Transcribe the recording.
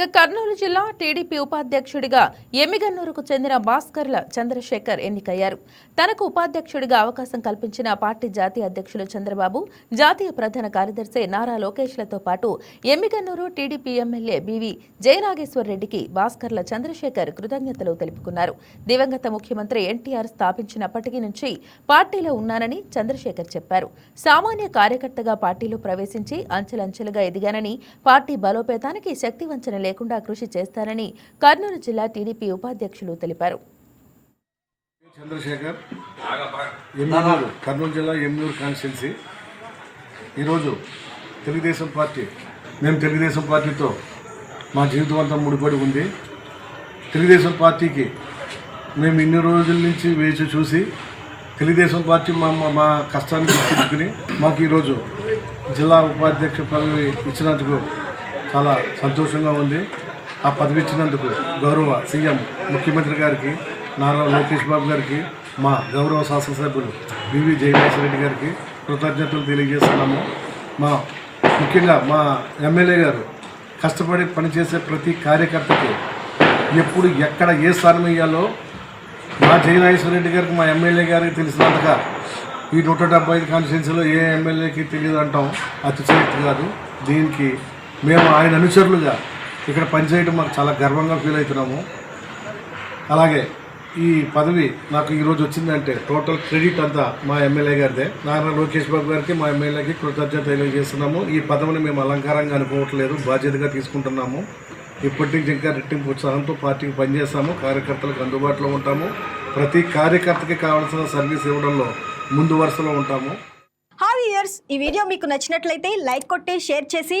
ఇక కర్నూలు జిల్లా టీడీపీ ఉపాధ్యక్షుడిగా ఎమ్మిగన్నూరుకు చెందిన భాస్కర్ల చంద్రశేఖర్ ఎన్నికయ్యారు. తనకు ఉపాధ్యక్షుడిగా అవకాశం కల్పించిన పార్టీ జాతీయ అధ్యక్షులు చంద్రబాబు జాతీయ ప్రధాన కార్యదర్శి నారా లోకేష్లతో పాటు ఎమ్మిగన్నూరు టీడీపీ ఎమ్మెల్యే బివి జయనాగేశ్వరరెడ్డికి భాస్కర్ల చంద్రశేఖర్ కృతజ్ఞతలు తెలుపుకున్నారు. దివంగత ముఖ్యమంత్రి ఎన్టీఆర్ స్థాపించినప్పటికీ నుంచి పార్టీలో ఉన్నానని చంద్రశేఖర్ చెప్పారు. సామాన్య కార్యకర్తగా పార్టీలో ప్రవేశించి అంచెలంచెలుగా ఎదిగానని పార్టీ బలోపేతానికి శక్తివంచన లేకుండా కృషి చేస్తారని కర్నూలు జిల్లా టీడీపీ ఉపాధ్యక్షులు తెలిపారు. చంద్రశేఖర్ ఎమ్మెల్యేలు కర్నూలు జిల్లా ఎమ్మెల్యూరు కాన్స్టిట్యున్సీ. ఈరోజు తెలుగుదేశం పార్టీ మేము తెలుగుదేశం పార్టీతో మా జీవితం అంతా ముడిపడి ఉంది. తెలుగుదేశం పార్టీకి మేము ఇన్ని రోజుల నుంచి వేచి చూసి తెలుగుదేశం పార్టీ మా మా- మా కష్టాన్ని గుర్తుంచుకుని మాకు ఈరోజు జిల్లా ఉపాధ్యక్ష పదవి ఇచ్చినందుకు చాలా సంతోషంగా ఉంది. ఆ పదవి ఇచ్చినందుకు గౌరవ సీఎం ముఖ్యమంత్రి గారికి నారా లోకేష్ బాబు గారికి మా గౌరవ శాసనసభ్యులు వివి జయనాథరెడ్డి గారికి కృతజ్ఞతలు తెలియజేస్తున్నాము. మా ముఖ్యంగా మా ఎమ్మెల్యే గారు కష్టపడి పనిచేసే ప్రతి కార్యకర్తకి ఎప్పుడు ఎక్కడ ఏ స్థానం వేయాలో మా జయనాగేశ్వర రెడ్డి గారికి మా ఎమ్మెల్యే గారికి తెలిసినంతగా ఈ నూట డెబ్బై ఐదు కాన్స్టిట్యున్సీలో ఏ ఎమ్మెల్యేకి తెలియదు అంటాం. అతిశయక్తి కాదు. దీనికి మేము ఆయన అనుచరులుగా ఇక్కడ పనిచేయడం మాకు చాలా గర్వంగా ఫీల్ అవుతున్నాము. అలాగే ఈ పదవి నాకు ఈరోజు వచ్చిందంటే టోటల్ క్రెడిట్ అంతా మా ఎమ్మెల్యే గారిదే. నారా లోకేష్ బాబు గారికి మా ఎమ్మెల్యేకి కృతజ్ఞత తెలియజేస్తున్నాము. ఈ పదవిని మేము అలంకారంగా అనుకోవట్లేదు బాధ్యతగా తీసుకుంటున్నాము. ఇప్పటి నుంచి ఇంకా రెట్టింపు ఉత్సాహంతో పార్టీకి పనిచేస్తాము కార్యకర్తలకు అందుబాటులో ఉంటాము. ప్రతి కార్యకర్తకి కావాల్సిన సర్వీస్ ఇవ్వడంలో ముందు వరుసలో ఉంటాము. హాయ్ ఇయర్స్ ఈ వీడియో మీకు నచ్చినట్లయితే లైక్ కొట్టి షేర్ చేసి